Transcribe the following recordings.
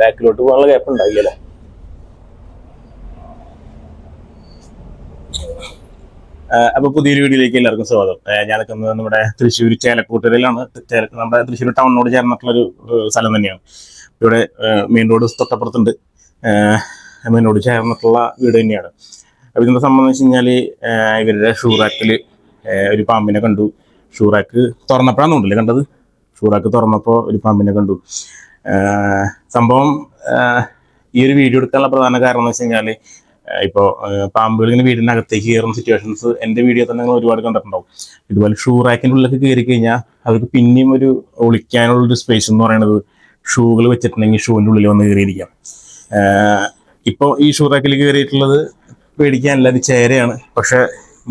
ബാക്കിലോട്ട് പോകാനുള്ള ഗ്യാപ്പ് ഉണ്ടാവില്ലല്ലേ. അപ്പൊ പുതിയൊരു വീഡിയോയിലേക്ക് എല്ലാവർക്കും സ്വാഗതം. ഞാനൊക്കെ നമ്മുടെ തൃശ്ശൂർ ചേലക്കൂട്ടരയിലാണ് ചേല- നമ്മുടെ തൃശ്ശൂർ ടൗണിനോട് ചേർന്നിട്ടുള്ള ഒരു സ്ഥലം തന്നെയാണ്. ഇവിടെ മെയിൻ റോഡ് തൊട്ടപ്പുറത്തുണ്ട്. മെയിൻ റോഡ് ചേർന്നിട്ടുള്ള വീട് തന്നെയാണ്. അപ്പൊ ഇതിനെ സംബന്ധിച്ച് കഴിഞ്ഞാൽ ഇവരുടെ ഷൂറാക്കിൽ ഒരു പാമ്പിനെ കണ്ടു. ഷൂറാക്ക് തുറന്നപ്പോഴാണ് ഉണ്ടല്ലേ കണ്ടത്? ഷൂറാക്ക് തുറന്നപ്പോൾ ഒരു പാമ്പിനെ കണ്ടു. സംഭവം ഈ ഒരു വീഡിയോ എടുക്കാനുള്ള പ്രധാന കാരണം എന്ന് വെച്ച് കഴിഞ്ഞാൽ ഇപ്പോൾ പാമ്പുകൾ ഇങ്ങനെ വീടിനകത്തേക്ക് കയറുന്ന സിറ്റുവേഷൻസ് എന്റെ വീഡിയോ തന്നെ നിങ്ങൾ ഒരുപാട് കണ്ടിട്ടുണ്ടാവും. ഇതുപോലെ ഷൂ റാക്കിന്റെ ഉള്ളിലൊക്കെ കയറി കഴിഞ്ഞാൽ അവർക്ക് പിന്നെയും ഒരു ഒളിക്കാനുള്ള ഒരു സ്പേസ് എന്ന് പറയുന്നത് ഷൂകൾ വെച്ചിട്ടുണ്ടെങ്കിൽ ഷൂവിന്റെ ഉള്ളിൽ വന്ന് കയറിയിരിക്കാം. ഇപ്പോൾ ഈ ഷൂ റാക്കിൽ കയറിയിട്ടുള്ളത് പേടിക്കാനില്ല അത് ചേരയാണ്. പക്ഷെ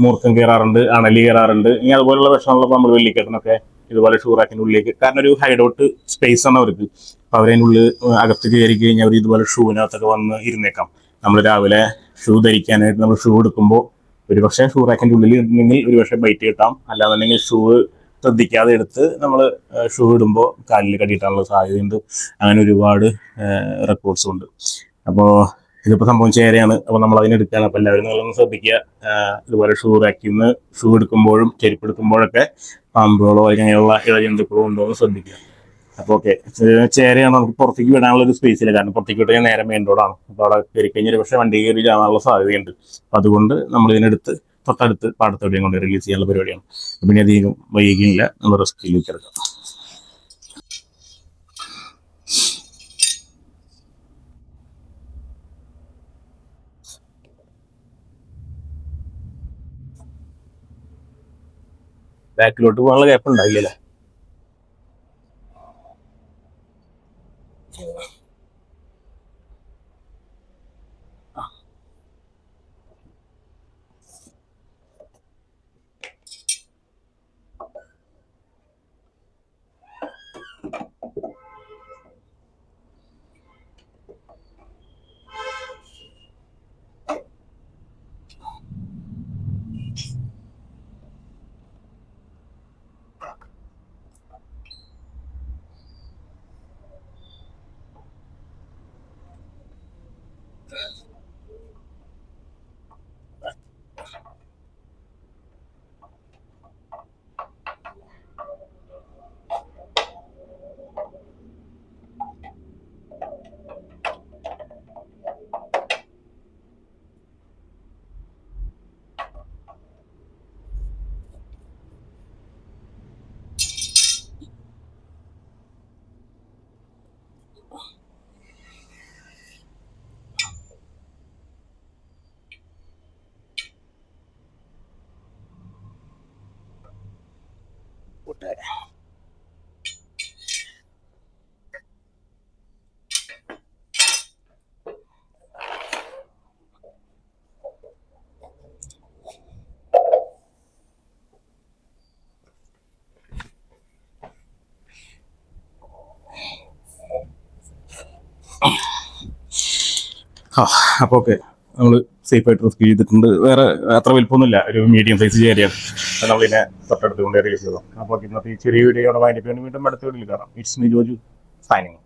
മൂർഖം കയറാറുണ്ട് അണലി കയറാറുണ്ട്. ഇനി അതുപോലുള്ള വിഷമമുള്ള പാമ്പുകൾ വെള്ളിക്കെട്ടനൊക്കെ ഇതുപോലെ ഷൂ റാക്കിന്റെ ഉള്ളിലേക്ക് കാരണം ഒരു ഹൈഡ് ഔട്ട് സ്പേസ് ആണ് അവർക്ക്. അപ്പൊ അവരതിന്റെ ഉള്ളിൽ അകത്ത് കയറി കഴിഞ്ഞാൽ അവർ ഇതുപോലെ ഷൂവിനകത്തൊക്കെ വന്ന് ഇരുന്നേക്കാം. നമ്മൾ രാവിലെ ഷൂ ധരിക്കാനായിട്ട് നമ്മൾ ഷൂ എടുക്കുമ്പോൾ ഒരു പക്ഷേ ഷൂ റാക്കിന്റെ ഉള്ളിൽ ഉണ്ടെങ്കിൽ ഒരു പക്ഷേ ബൈറ്റ് കിട്ടാം. അല്ലാന്നുണ്ടെങ്കിൽ ഷൂ ശ്രദ്ധിക്കാതെ എടുത്ത് നമ്മൾ ഷൂ ഇടുമ്പോൾ കാലിൽ കടിയിട്ടാനുള്ള സാധ്യതയുണ്ട്. അങ്ങനെ ഒരുപാട് റെക്കോർഡ്സ് ഉണ്ട്. അപ്പോൾ ഇതിപ്പോൾ സംഭവം ചേരയാണ് അപ്പോൾ നമ്മൾ അതിനെടുക്കുകയാണ് അപ്പോൾ എല്ലാവരും നിങ്ങളൊന്ന് ശ്രദ്ധിക്കുക. ഇതുപോലെ ഷൂ റാക്കിൽ നിന്ന് ഷൂ എടുക്കുമ്പോഴും ചെരുപ്പ് എടുക്കുമ്പോഴൊക്കെ പാമ്പുകളോ അങ്ങനെയുള്ള ഇഴജന്തുക്കളോ ഉണ്ടോ എന്ന് ശ്രദ്ധിക്കുക. അപ്പോൾ ഓക്കെ ചേരയാണ് നമുക്ക് പുറത്തേക്ക് വിടാനുള്ള ഒരു സ്പേസ് ഇല്ല. കാരണം പുറത്തേക്ക് വിട്ടാൽ നേരെ മെയിൻ റോഡാണ് അപ്പോൾ അവിടെ കയറി കഴിഞ്ഞാൽ പക്ഷേ വണ്ടി കയറി ചാവാനുള്ള സാധ്യതയുണ്ട്. അതുകൊണ്ട് നമ്മൾ ഇതിനെടുത്ത് തൊട്ടടുത്ത് പാടത്തോടെയും കൊണ്ട് റിലീസ് ചെയ്യാനുള്ള പരിപാടിയാണ്. പിന്നെ അധികം വൈകിയില്ല. നമ്മൾ റെസ്റ്റിലേക്ക് എടുക്കാം ബാക്കിലോട്ട് പോകാനുള്ള ഗ്യാപ്പ് ഉണ്ടാവില്ലല്ലേ ആ അപ്പോൾ ഓക്കെ നമ്മൾ സേഫ് ആയിട്ട് റിസ്ക് ചെയ്തിട്ടുണ്ട്. വേറെ അത്ര വലിപ്പമൊന്നുമില്ല. ഒരു മീഡിയം സൈസ് ചേരിയാണ് നമ്മളിതിനെ തൊട്ടടുത്ത് കൊണ്ട് റിലീസ് ചെയ്തു അപ്പോൾ ഇന്നത്തെ ഈ ചെറിയ വീഡിയോ വാങ്ങിയിട്ട് വീണ്ടും അടുത്ത വീഡിയോയിൽ ഇറ്റ്സ് മീ ജോജു സൈനിങ്